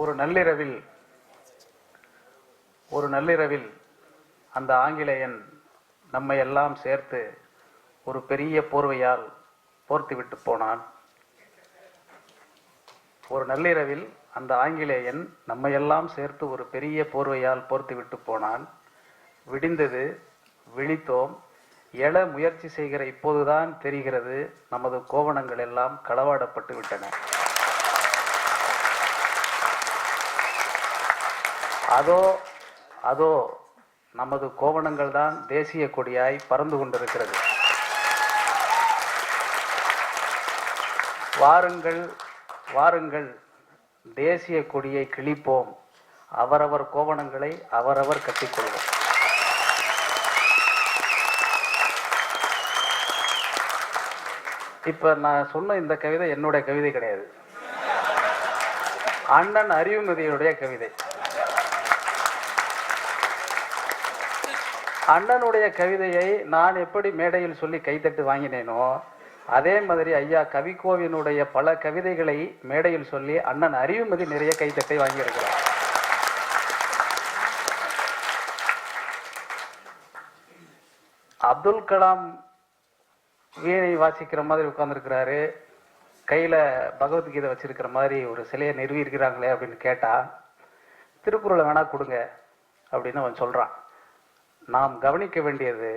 ஒரு நள்ளிரவில் ஒரு நள்ளிரவில் அந்த ஆங்கிலேயன் நம்மை எல்லாம் சேர்த்து ஒரு பெரிய போர்வையால் போர்த்து விட்டு போனான். ஒரு நள்ளிரவில் அந்த ஆங்கிலேயன் நம்மையெல்லாம் சேர்த்து ஒரு பெரிய போர்வையால் போர்த்து விட்டு போனான். விடிந்தது விழித்தோம். எழ முயற்சி செய்கிற இப்போதுதான் தெரிகிறது நமது கோவணங்கள் எல்லாம் களவாடப்பட்டு விட்டன. அதோ அதோ நமது கோவணங்கள் தான் தேசிய கொடியாய் பறந்து கொண்டிருக்கிறது. வாருங்கள் வாருங்கள் தேசிய கொடியை கிழிப்போம். அவரவர் கோவணங்களை அவரவர் கட்டிக்கொள்வோம். இப்ப நான் சொன்ன இந்த கவிதை என்னுடைய கவிதை கிடையாது. அண்ணன் அறிவுமதியுடைய கவிதை. அண்ணனுடைய கவிதையை நான் எப்படி மேடையில் சொல்லி கைத்தட்டு வாங்கினேனோ அதே மாதிரி ஐயா கவிக்கோவினுடைய பல கவிதைகளை மேடையில் சொல்லி அண்ணன் அறிவுமதி நிறைய கைத்தட்டை வாங்கியிருக்கிறார். அப்துல் கலாம் வீணை வாசிக்கிற மாதிரி உட்கார்ந்துருக்கிறாரு. கையில் பகவத்கீதை வச்சிருக்கிற மாதிரி ஒரு சிலையை நிறுவி இருக்கிறாங்களே அப்படின்னு கேட்டால் திருக்குறளை வேணால் கொடுங்க அப்படின்னு அவன் சொல்கிறான் நாம் கவனிக்க வேண்டியது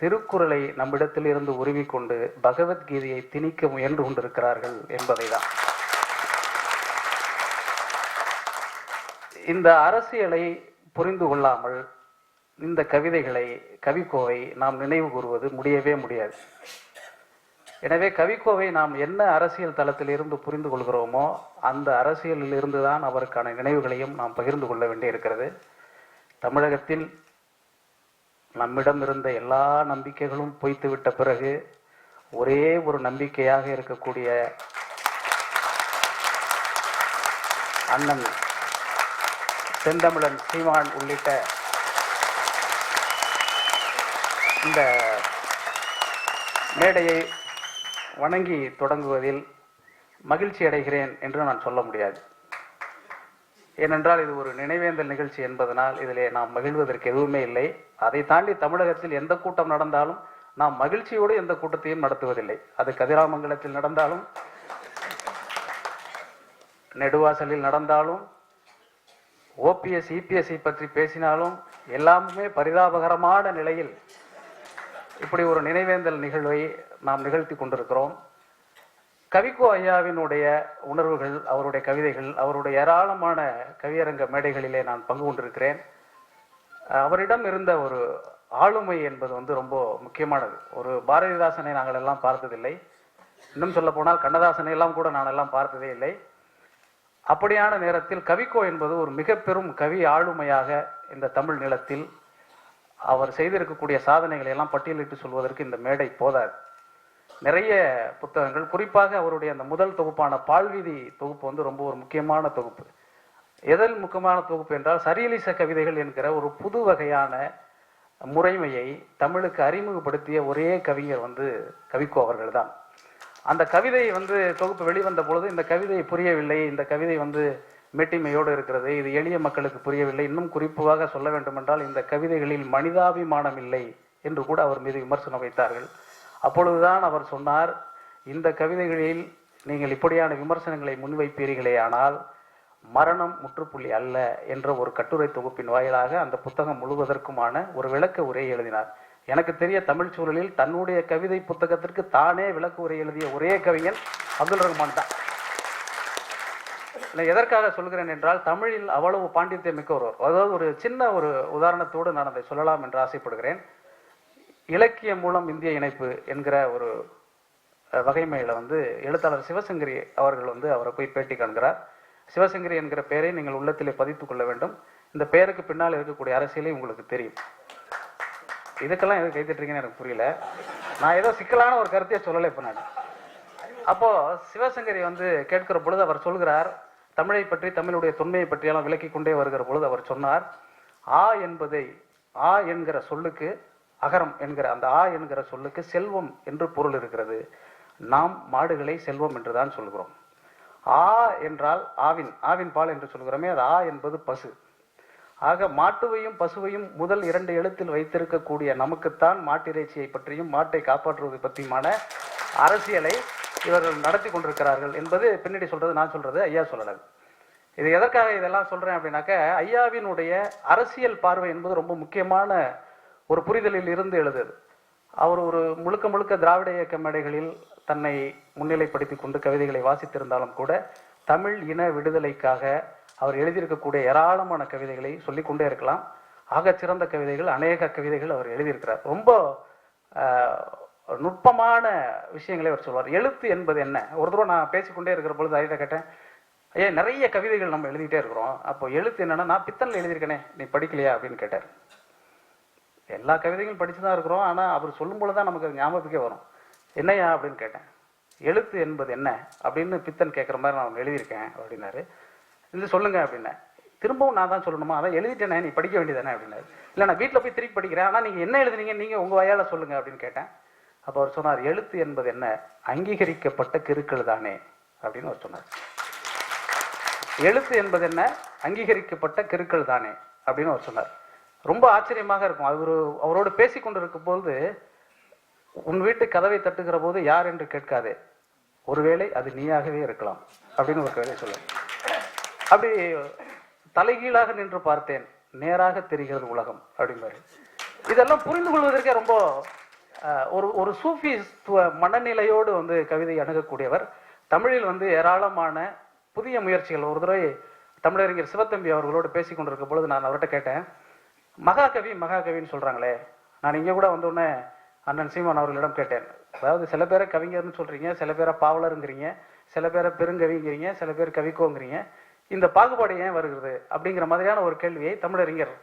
திருக்குறளை நம்மிடத்தில் இருந்து உருவிக்கொண்டு பகவத்கீதையை திணிக்க முயன்று கொண்டிருக்கிறார்கள் என்பதை தான் இந்த அரசியலை புரிந்து கொள்ளாமல் இந்த கவிதைகளை கவிக்கோவை நாம் நினைவு கூறுவது முடியவே முடியாது. எனவே கவிக்கோவை நாம் என்ன அரசியல் தளத்தில் இருந்து புரிந்து கொள்கிறோமோ அந்த அரசியலில் இருந்துதான் அவருக்கான நினைவுகளையும் நாம் பகிர்ந்து கொள்ள வேண்டியிருக்கிறது. தமிழகத்தில் நம்மிடம் இருந்த எல்லா நம்பிக்கைகளும் பொய்த்து விட்ட பிறகு ஒரே ஒரு நம்பிக்கையாக இருக்கக்கூடிய அண்ணன் செந்தமிழன் சீமான் உள்ளிட்ட இந்த மேடையை வணங்கி தொடங்குவதில் மகிழ்ச்சி அடைகிறேன் என்று நான் சொல்ல முடியாது. ஏனென்றால் இது ஒரு நினைவேந்தல் நிகழ்ச்சி என்பதனால் இதிலே நாம் மகிழ்வதற்கு எதுவுமே இல்லை. அதை தாண்டி தமிழகத்தில் எந்த கூட்டம் நடந்தாலும் நாம் மகிழ்ச்சியோடு எந்த கூட்டத்தையும் நடத்துவதில்லை. அது கதிராமங்கலத்தில் நடந்தாலும் நெடுவாசலில் நடந்தாலும் ஓபிஎஸ் இபிஎஸ்சி பற்றி பேசினாலும் எல்லாமே பரிதாபகரமான நிலையில் இப்படி ஒரு நினைவேந்தல் நிகழ்வை நாம் நிகழ்த்தி கொண்டிருக்கிறோம். கவிக்கோ ஐயாவினுடைய உணர்வுகள் அவருடைய கவிதைகள் அவருடைய ஏராளமான கவியரங்க மேடைகளிலே நான் பங்கு கொண்டிருக்கிறேன். அவரிடம் இருந்த ஒரு ஆளுமை என்பது வந்து ரொம்ப முக்கியமானது. ஒரு பாரதிதாசனை நாங்கள் எல்லாம் பார்த்ததில்லை. இன்னும் சொல்ல போனால் கண்ணதாசனை எல்லாம் கூட நான் எல்லாம் பார்த்ததே இல்லை. அப்படியான நேரத்தில் கவிக்கோ என்பது ஒரு மிக பெரும் கவி ஆளுமையாக இந்த தமிழ் நிலத்தில் அவர் செய்திருக்கக்கூடிய சாதனைகளை எல்லாம் பட்டியலிட்டு சொல்வதற்கு இந்த மேடை போதாது. நிறைய புத்தகங்கள். குறிப்பாக அவருடைய அந்த முதல் தொகுப்பான பால்வீதி தொகுப்பு வந்து ரொம்ப ஒரு முக்கியமான தொகுப்பு. எதில் முக்கியமான தொகுப்பு என்றால் சரியலிச கவிதைகள் என்கிற ஒரு புது வகையான முறைமையை தமிழுக்கு அறிமுகப்படுத்திய ஒரே கவிஞர் வந்து கவிக்கோ அவர்கள் தான் அந்த கவிதை வந்து தொகுப்பு வெளிவந்த பொழுது இந்த கவிதை புரியவில்லை இந்த கவிதை வந்து மெட்டிமையோடு இருக்கிறது இது எளிய மக்களுக்கு புரியவில்லை இன்னும் குறிப்பாக சொல்ல வேண்டுமென்றால் இந்த கவிதைகளில் மனிதாபிமானம் இல்லை என்று கூட அவர் மீது விமர்சனம் வைத்தார்கள். அப்பொழுதுதான் அவர் சொன்னார் இந்த கவிதைகளில் நீங்கள் இப்படியான விமர்சனங்களை முன்வைப்பீர்களே ஆனால் மரணம் முற்றுப்புள்ளி அல்ல என்ற ஒரு கட்டுரை தொகுப்பின் வாயிலாக அந்த புத்தகம் முழுவதற்குமான ஒரு விளக்க உரை எழுதினார். எனக்கு தெரிய தமிழ் சூழலில் தன்னுடைய கவிதை புத்தகத்திற்கு தானே விளக்கு உரை எழுதிய ஒரே கவிஞன் அப்துல் ரஹ்மான் தான். நான் எதற்காக சொல்கிறேன் என்றால் தமிழில் அவ்வளவு பாண்டித்யம் மிக்க ஒருவர் அதாவது ஒரு சின்ன ஒரு உதாரணத்தோடு நான் அதை சொல்லலாம் என்று ஆசைப்படுகிறேன். இலக்கியம் மூலம் இந்திய இணைப்பு என்கிற ஒரு வகைமையில வந்து எழுத்தாளர் சிவசங்கரி அவர்கள் வந்து அவரை போய் பேட்டி காண்கிறார். சிவசங்கரி என்கிற பெயரை நீங்கள் உள்ளத்திலே பதித்துக் கொள்ள வேண்டும். இந்த பெயருக்கு பின்னால் இருக்கக்கூடிய அரசியலே உங்களுக்கு தெரியும். இதுக்கெல்லாம் எதுக்கு கைத்தட்டுறீங்கன்னு எனக்கு புரியல. நான் ஏதோ சிக்கலான ஒரு கருத்தையே சொல்லலை இப்போ நான். அப்போ சிவசங்கரி வந்து கேட்கிற பொழுது அவர் சொல்கிறார் தமிழை பற்றி தமிழுடைய தொன்மையை பற்றியெல்லாம் விலக்கி கொண்டே வருகிற பொழுது அவர் சொன்னார் ஆ என்பதை ஆ என்கிற சொல்லுக்கு அகரம் என்கிற அந்த ஆ என்கிற சொல்லுக்கு செல்வம் என்று பொருள் இருக்கிறது. நாம் மாடுகளை செல்வம் என்றுதான் சொல்கிறோம். ஆ என்றால் ஆவின் ஆவின் பால் என்று சொல்கிறோமே அது ஆ என்பது பசு. ஆக மாட்டுவையும் பசுவையும் முதல் இரண்டு எழுத்தில் வைத்திருக்கக்கூடிய நமக்குத்தான் மாட்டிறைச்சியை பற்றியும் மாட்டை காப்பாற்றுவது பற்றியுமான அரசியலை இவர்கள் நடத்தி கொண்டிருக்கிறார்கள் என்பது பின்னாடி சொல்றது நான் சொல்றது ஐயா சொல்லலை. இது எதற்காக இதெல்லாம் சொல்றேன் அப்படின்னாக்க ஐயாவினுடைய அரசியல் பார்வை என்பது ரொம்ப முக்கியமான ஒரு புரிதலில் இருந்து எழுதுது. அவர் ஒரு முழுக்க முழுக்க திராவிட இயக்க மேடைகளில் தன்னை முன்னிலைப்படுத்தி கொண்டு கவிதைகளை வாசித்திருந்தாலும் கூட தமிழ் இன விடுதலைக்காக அவர் எழுதியிருக்கக்கூடிய ஏராளமான கவிதைகளை சொல்லிக்கொண்டே இருக்கலாம். ஆகச் சிறந்த கவிதைகள் அநேக கவிதைகள் அவர் எழுதியிருக்கிறார். ரொம்ப நுட்பமான விஷயங்களை அவர் சொல்வார். எழுத்து என்பது என்ன? ஒரு தடவை நான் பேசிக்கொண்டே இருக்கிற பொழுது ஐயா கேட்டேன் ஏன் நிறைய கவிதைகள் நம்ம எழுதிட்டே இருக்கிறோம். அப்போ எழுத்து என்னன்னா நான் பித்தனில் எழுதியிருக்கேனே நீ படிக்கலையா? அப்படின்னு கேட்டார். எல்லா கவிதைகளும் படித்து தான் இருக்கிறோம். ஆனால் அவர் சொல்லும்போது தான் நமக்கு அது ஞாபகத்துக்கே வரும். என்னையா அப்படின்னு கேட்டேன். எழுத்து என்பது என்ன? அப்படின்னு பித்தன் கேட்குற மாதிரி நான் எழுதியிருக்கேன் அப்படின்னாரு. இல்லை சொல்லுங்க அப்படின்னேன் திரும்பவும் நான் தான் சொல்லணுமா? அதான் எழுதிட்டேனே நீ படிக்க வேண்டியதானே அப்படின்னாரு. இல்லை நான் வீட்டில் போய் திருப்பி படிக்கிறேன். ஆனால் நீங்கள் என்ன எழுதுனீங்க நீங்கள் உங்கள் வாயால் சொல்லுங்கள் அப்படின்னு கேட்டேன். அப்போ அவர் சொன்னார் எழுத்து என்பது என்ன? அங்கீகரிக்கப்பட்ட கிருக்கள் தானே அப்படின்னு அவர் சொன்னார். எழுத்து என்பது என்ன? அங்கீகரிக்கப்பட்ட கிருக்கள் தானே அப்படின்னு அவர் சொன்னார். ரொம்ப ஆச்சரியமாக இருக்கும். அவர் அவரோடு பேசிக் கொண்டிருக்கும் பொழுது உன் வீட்டு கதவை தட்டுகிற போது யார் என்று கேட்காதே. ஒருவேளை அது நீயாகவே இருக்கலாம். அப்படின்னு ஒரு கவிதை சொல்ல. அப்படி தலைகீழாக நின்று பார்த்தேன். நேராக தெரிகிறது உலகம் அப்படிம்பாரு. இதெல்லாம் புரிந்து கொள்வதற்கே ரொம்ப ஒரு ஒரு சூஃபித்துவ மனநிலையோடு வந்து கவிதை அணுகக்கூடியவர். தமிழில் வந்து ஏராளமான புதிய முயற்சிகள். ஒரு தடவை தமிழறிஞர் சிவத்தம்பி அவர்களோடு பேசி கொண்டிருக்கும் பொழுது நான் அவர்கிட்ட கேட்டேன் மகாகவி மகாகவின்னு சொல்கிறாங்களே நான் இங்கே கூட வந்தோடனே அண்ணன் சீமான் அவர்களிடம் கேட்டேன். அதாவது சில பேரை கவிஞர்னு சொல்கிறீங்க சில பேரை பாவலருங்கிறீங்க சில பேரை பெருங்கவிங்கிறீங்க சில பேர் கவிக்கோங்கிறீங்க. இந்த பாகுபாடு ஏன் வருகிறது அப்படிங்கிற மாதிரியான ஒரு கேள்வியை தமிழறிஞர்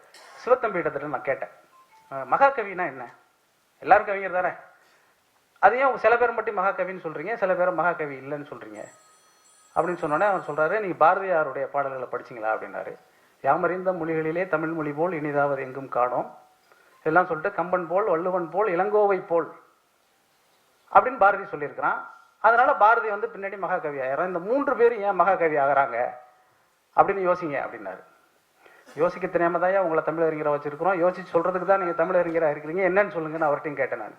சிவத்தம்பி நான் கேட்டேன். மகாகவினா என்ன? எல்லாரும் கவிஞர் தானே? அது ஏன் சில பேர் மட்டும் மகாகவின்னு சொல்கிறீங்க சில பேர் மகாகவி இல்லைன்னு சொல்கிறீங்க அப்படின்னு சொன்னோடனே அவன் சொல்கிறாரு நீங்கள் பாரதியாருடைய பாடல்களை படிச்சிங்களா? அப்படின்னாரு. யாமறிந்த மொழிகளிலே தமிழ் மொழி போல் இனிதாவது எங்கும் காணோம். இதெல்லாம் சொல்லிட்டு கம்பன் போல் வள்ளுவன் போல் இளங்கோவை போல் அப்படின்னு பாரதி சொல்லியிருக்கிறான். அதனால பாரதி வந்து பின்னாடி மகாகவி ஆகிறான் இந்த மூன்று பேரும் ஏன் மகாகவி ஆகுறாங்க அப்படின்னு யோசிங்க அப்படின்னாரு. யோசிக்க தெரியாம தான் உங்களை தமிழறிஞரை வச்சிருக்கிறோம். யோசிச்சு சொல்றதுக்கு தான் நீங்க தமிழறிஞரா இருக்கிறீங்க. என்னன்னு சொல்லுங்கன்னு அவர்கிட்டையும் கேட்டேன் நான்.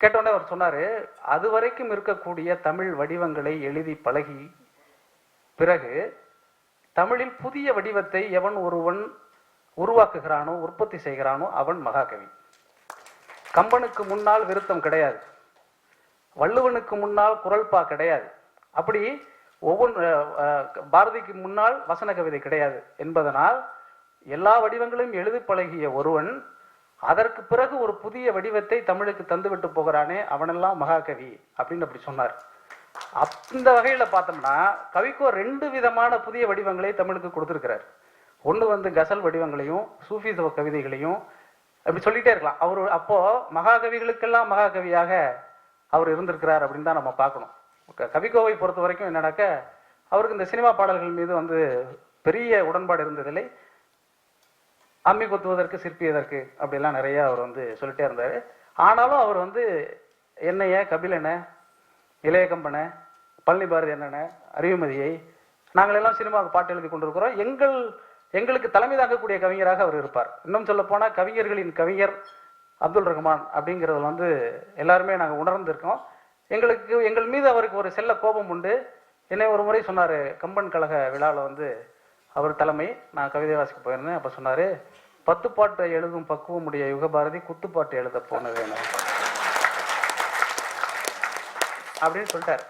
கேட்டோடனே அவர் சொன்னாரு அது வரைக்கும் இருக்கக்கூடிய தமிழ் வடிவங்களை எழுதி பழகி பிறகு தமிழில் புதிய வடிவத்தை எவன் ஒருவன் உருவாக்குகிறானோ உற்பத்தி செய்கிறானோ அவன் மகாகவி. கம்பனுக்கு முன்னால் விருத்தம் கிடையாது. வள்ளுவனுக்கு முன்னால் குரல்பா கிடையாது. அப்படி ஒவ்வொன்று பாரதிக்கு முன்னால் வசன கவிதை கிடையாது. என்பதனால் எல்லா வடிவங்களையும் எழுதி பழகிய ஒருவன் அதற்கு பிறகு ஒரு புதிய வடிவத்தை தமிழுக்கு தந்துவிட்டு போகிறானே அவனெல்லாம் மகாகவி அப்படின்னு அப்படி சொன்னார். அந்த வகையில் பார்த்தோம்னா கவிக்கோ ரெண்டு விதமான புதிய வடிவங்களை தமிழுக்கு கொடுத்துருக்கிறார். ஒன்று வந்து கசல் வடிவங்களையும் சூஃபிசவ கவிதைகளையும் அப்படி சொல்லிகிட்டே இருக்கலாம். அவர் அப்போது மகாகவிகளுக்கெல்லாம் மகாகவியாக அவர் இருந்திருக்கிறார் அப்படின்னு தான் நம்ம பார்க்கணும். கவிக்கோவை பொறுத்த வரைக்கும் என்னடாக்க அவருக்கு இந்த சினிமா பாடல்கள் மீது வந்து பெரிய உடன்பாடு இருந்ததில்லை. அம்மி கொத்துவதற்கு சிற்பியதற்கு அப்படிலாம் நிறைய அவர் வந்து சொல்லிட்டே இருந்தார். ஆனாலும் அவர் வந்து என்னைய கபிலனை இளையகம்பன பழனி பாரதி என்னென்ன அறிவுமதியை நாங்கள் எல்லாம் சினிமாவுக்கு பாட்டு எழுதி கொண்டிருக்கிறோம். எங்கள் எங்களுக்கு தலைமை தாங்கக்கூடிய கவிஞராக அவர் இருப்பார். இன்னும் சொல்ல போனால் கவிஞர்களின் கவிஞர் அப்துல் ரஹ்மான் அப்படிங்கிறதுல வந்து எல்லாருமே நாங்கள் உணர்ந்திருக்கோம் எங்களுக்கு எங்கள் மீது அவருக்கு ஒரு செல்ல கோபம் உண்டு. என்னை ஒரு முறை சொன்னார் கம்பன் கழக விழாவில் வந்து அவர் தலைமை நான் கவிதை வாசிக்க போயிருந்தேன். அப்போ சொன்னார் பத்து பாட்டு எழுதும் பக்குவமுடைய யுகபாரதி குத்துப்பாட்டு எழுத போனது என்ன அப்படின்னு சொல்லிட்டார்.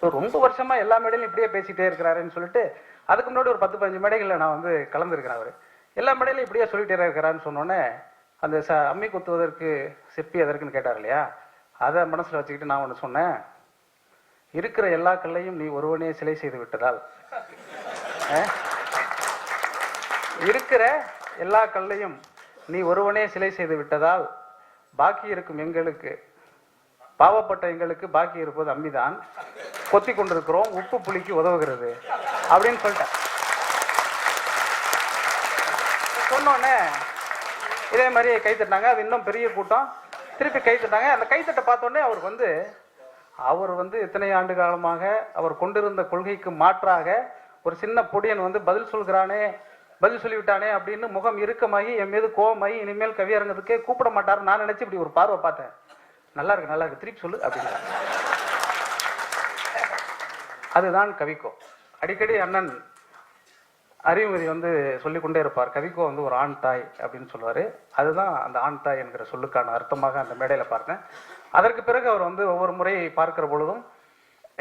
So, ரொம்ப வருஷமா எல்லா மேடையிலும் இப்படியே பேசிட்டே இருக்கிறாருன்னு சொல்லிட்டு அதுக்கு முன்னாடி ஒரு பத்து பதினஞ்சு மேடைகளில் நான் வந்து கலந்துருக்கிறேன் அவர். எல்லா மேடையிலும் இப்படியே சொல்லிட்டே இருக்கிறாருன்னு சொன்னோன்னே அந்த ச அம்மி குத்துவதற்கு சிற்பி எதற்குன்னு கேட்டார் இல்லையா? அதை மனசில் வச்சுக்கிட்டு நான் ஒன்று சொன்னேன். இருக்கிற எல்லா கல்லையும் நீ ஒருவனே சிலை செய்து விட்டதால். இருக்கிற எல்லா கல்லையும் நீ ஒருவனே சிலை செய்து விட்டதால் பாக்கி இருக்கும் எங்களுக்கு பாவப்பட்ட எங்களுக்கு பாக்கி இருப்பது அம்மிதான். கொத்தி கொண்டிருக்கிறோம் உப்பு புளிக்கு உதவுகிறது அப்படின்னு சொல்லிட்டேன். சொன்னோடனே இதே மாதிரி கை அது இன்னும் பெரிய கூட்டம். திருப்பி கைத்தட்டாங்க அந்த கைத்தட்டை பார்த்தோன்னே அவருக்கு வந்து அவர் வந்து இத்தனை ஆண்டு காலமாக அவர் கொண்டிருந்த கொள்கைக்கு மாற்றாக ஒரு சின்ன பொடியன் வந்து பதில் சொல்கிறானே பதில் சொல்லிவிட்டானே அப்படின்னு முகம் இறுக்கமாகி என் மீது கோவமாகி இனிமேல் கவியரங்கத்துக்கே கூப்பிட மாட்டார் நான் நினைச்சு இப்படி ஒரு பார்வை பார்த்தேன். நல்லா இருக்கு நல்லா இருக்கு திருப்பி சொல்லு அப்படின்னு அதுதான் கவிக்கோ. அடிக்கடி அண்ணன் அறிவுமதி வந்து சொல்லிக்கொண்டே இருப்பார். கவிக்கோ வந்து ஒரு ஆண் தாய் அப்படின்னு சொல்லுவார். அதுதான் அந்த ஆண் தாய் என்கிற சொல்லுக்கான அர்த்தமாக அந்த மேடையில் பார்த்தேன். அதற்கு பிறகு அவர் வந்து ஒவ்வொரு முறை பார்க்கிற பொழுதும்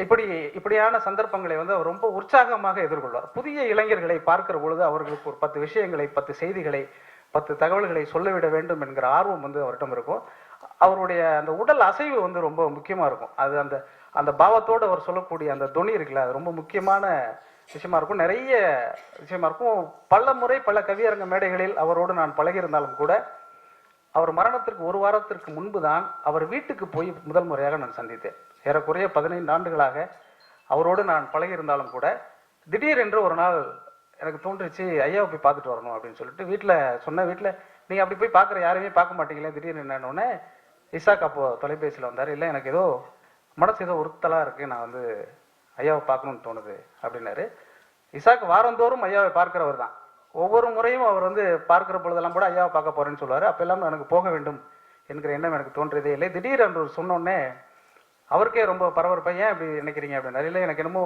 இப்படி இப்படியான சந்தர்ப்பங்களை வந்து அவர் ரொம்ப உற்சாகமாக எதிர்கொள்வார். புதிய இளைஞர்களை பார்க்கிற பொழுது அவர்களுக்கு ஒரு பத்து விஷயங்களை பத்து செய்திகளை பத்து தகவல்களை சொல்லிவிட வேண்டும் என்கிற ஆர்வம் வந்து அவர்கிட்ட இருக்கும். அவருடைய அந்த உடல் அசைவு வந்து ரொம்ப முக்கியமாக இருக்கும். அது அந்த அந்த பாவத்தோடு அவர் சொல்லக்கூடிய அந்த துணி இருக்குல்ல அது ரொம்ப முக்கியமான விஷயமா இருக்கும். நிறைய விஷயமா இருக்கும். பல முறை பல கவியரங்க மேடைகளில் அவரோடு நான் பழகியிருந்தாலும் கூட அவர் மரணத்திற்கு ஒரு வாரத்திற்கு முன்பு தான் அவர் வீட்டுக்கு போய் முதல் முறையாக நான் சந்தித்தேன். ஏறக்குறைய பதினைந்து ஆண்டுகளாக அவரோடு நான் பழகியிருந்தாலும் கூட திடீரென்று ஒரு நாள் எனக்கு தோன்றுச்சு ஐயாவை போய் பார்த்துட்டு வரணும் அப்படின்னு சொல்லிட்டு வீட்டில் சொன்ன வீட்டில் நீங்கள் அப்படி போய் பார்க்குற யாரையுமே பார்க்க மாட்டீங்களே திடீர்னு என்னன்னொடனே இசாக் அப்போ தொலைபேசியில் வந்தார். இல்லை எனக்கு ஏதோ மனசு ஏதோ உறுத்தலாக இருக்குது நான் வந்து ஐயாவை பார்க்கணும்னு தோணுது அப்படின்னாரு. இசாக் வாரந்தோறும் ஐயாவை பார்க்கிறவர் தான். ஒவ்வொரு முறையும் அவர் வந்து பார்க்கிற பொழுதெல்லாம் கூட ஐயாவை பார்க்க போகிறேன்னு சொல்லுவார். அப்போ எல்லாம் எனக்கு போக வேண்டும் என்கிற எண்ணம் எனக்கு தோன்றியதே இல்லை. திடீர் என்று சொன்னோடனே அவருக்கே ரொம்ப பரபரப்பாக ஏன் இப்படி நினைக்கிறீங்க? அப்படின்னாரு. இல்லை எனக்கு என்னமோ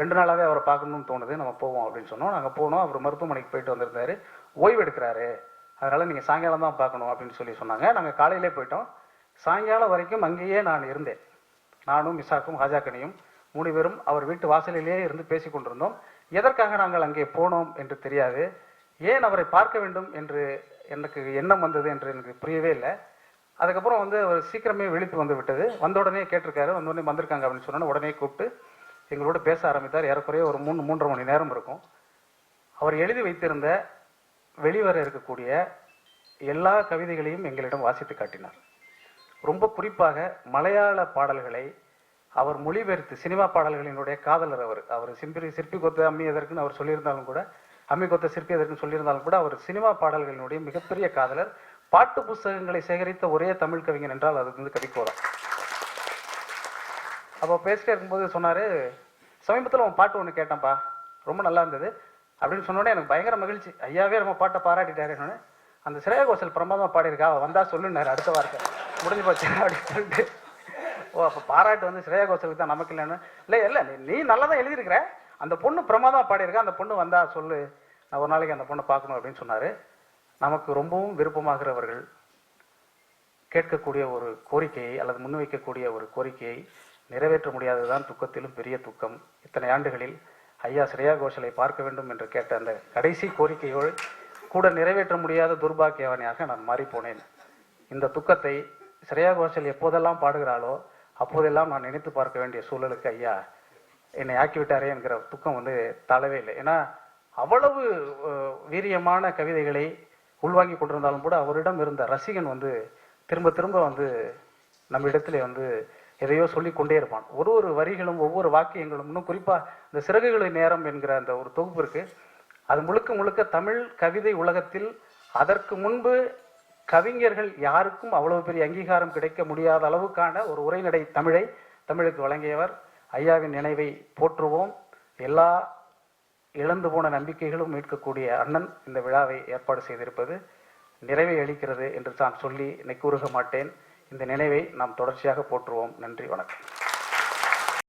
ரெண்டு நாளாகவே அவரை பார்க்கணும்னு தோணுது. நம்ம போவோம் அப்படின்னு சொன்னோம். நாங்கள் போனோம். அவர் மருத்துவமனைக்கு போயிட்டு வந்திருந்தாரு. ஓய்வு எடுக்கிறாரு அதனால் நீங்கள் சாயங்காலம் தான் பார்க்கணும் அப்படின்னு சொல்லி சொன்னாங்க. நாங்கள் காலையிலே போயிட்டோம். சாயங்காலம் வரைக்கும் அங்கேயே நான் இருந்தேன். நானும் மிசாக்கும் ஹாஜாக்கனியும் மூணு பேரும் அவர் வீட்டு வாசலிலேயே இருந்து பேசி கொண்டிருந்தோம். எதற்காக நாங்கள் அங்கே போனோம் என்று தெரியாது. ஏன் அவரை பார்க்க வேண்டும் என்று எனக்கு எண்ணம் வந்தது என்று எனக்கு புரியவே இல்லை. அதுக்கப்புறம் வந்து அவர் சீக்கிரமே விழிப்பு வந்து விட்டது. வந்த உடனே கேட்டிருக்காரு. வந்த உடனே வந்திருக்காங்க அப்படின்னு சொன்னோன்னே உடனே கூப்பிட்டு எங்களோட பேச ஆரம்பித்தார். ஏறக்குறைய ஒரு மூணு மூன்றரை மணி நேரம் இருக்கும். அவர் எழுதி வைத்திருந்த வெளிவர இருக்கக்கூடிய எல்லா கவிதைகளையும் எங்களிடம் வாசித்து காட்டினார். ரொம்ப குறிப்பாக மலையாள பாடல்களை அவர் மொழிபெயர்த்து சினிமா பாடல்களினுடைய காதலர் அவர். அவர் சிம்பி சிற்பி கொத்த அம்மி எதற்குன்னு அவர் சொல்லியிருந்தாலும் கூட அம்மி கொத்த சிற்பி எதற்குன்னு சொல்லியிருந்தாலும் கூட அவர் சினிமா பாடல்களினுடைய மிகப்பெரிய காதலர். பாட்டு புஸ்தகங்களை சேகரித்த ஒரே தமிழ் கவிஞன் என்றால் அது வந்து கவிக்கோரா அப்போ பேசிட்டே இருக்கும்போது சொன்னார் சமீபத்தில் உன் பாட்டு ஒன்று கேட்டேன்ப்பா. ரொம்ப நல்லா இருந்தது. அப்படின்னு சொன்னோடனே எனக்கு பயங்கர மகிழ்ச்சி. ஐயாவே நம்ம பாட்டை பாராட்டிட்டாரு அந்த சிறைய கோஷல் பிரமாதமா பாடியிருக்கா அவ வந்தா சொல்லுனாரு அடுத்த வார்த்தை. முடிஞ்சு போச்சு அப்படின்னு சொல்லிட்டு ஓ அப்போ பாராட்டு வந்து ஸ்ரேயா கோஷலுக்கு தான் நமக்கு இல்லைன்னு. இல்லை இல்லை நீ நீ நல்லா தான் எழுதியிருக்கிற. அந்த பொண்ணு பிரமாதமாக பாடியிருக்க அந்த பொண்ணு வந்தா சொல்லு. நான் ஒரு நாளைக்கு அந்த பொண்ணை பார்க்கணும் அப்படின்னு சொன்னார். நமக்கு ரொம்பவும் விருப்பமாகிறவர்கள் கேட்கக்கூடிய ஒரு கோரிக்கையை அல்லது முன்வைக்கக்கூடிய ஒரு கோரிக்கையை நிறைவேற்ற முடியாததுதான் துக்கத்திலும் பெரிய துக்கம். இத்தனை ஆண்டுகளில் ஐயா ஸ்ரேயா கோஷலை பார்க்க வேண்டும் என்று கேட்ட அந்த கடைசி கோரிக்கையோடு கூட நிறைவேற்ற முடியாத துர்பாக்கியவனையாக நான் மாறிப்போனேன். இந்த துக்கத்தை ஸ்ரேயா கோஷல் எப்போதெல்லாம் பாடுகிறாளோ அப்போதெல்லாம் நான் நினைத்து பார்க்க வேண்டிய சூழலுக்கு ஐயா என்னை ஆக்கிவிட்டாரே என்கிற துக்கம் வந்து தாழவே இல்லை. ஏன்னா அவ்வளவு வீரியமான கவிதைகளை உள்வாங்கி கொண்டிருந்தாலும் கூட அவரிடம் இருந்த ரசிகன் வந்து திரும்ப திரும்ப வந்து நம்ம இடத்துல வந்து எதையோ சொல்லி கொண்டே இருப்பான். ஒரு ஒரு வரிகளும் ஒவ்வொரு வாக்கியங்களும் இன்னும் குறிப்பாக இந்த சிறகுகளின் நேரம் என்கிற அந்த ஒரு தொகுப்பு இருக்கு. அது முழுக்க முழுக்க தமிழ் கவிதை உலகத்தில் அதற்கு முன்பு கவிஞர்கள் யாருக்கும் அவ்வளவு பெரிய அங்கீகாரம் கிடைக்க முடியாத அளவுக்கான ஒரு உரைநடை தமிழை தமிழுக்கு வழங்கியவர். ஐயாவின் நினைவை போற்றுவோம். எல்லா இழந்து போன நம்பிக்கைகளும் மீட்கக்கூடிய அண்ணன் இந்த விழாவை ஏற்பாடு செய்திருப்பது நிறைவை அளிக்கிறது என்று தான் சொல்லி கூறுக மாட்டேன். இந்த நினைவை நாம் தொடர்ச்சியாக போற்றுவோம். நன்றி வணக்கம்.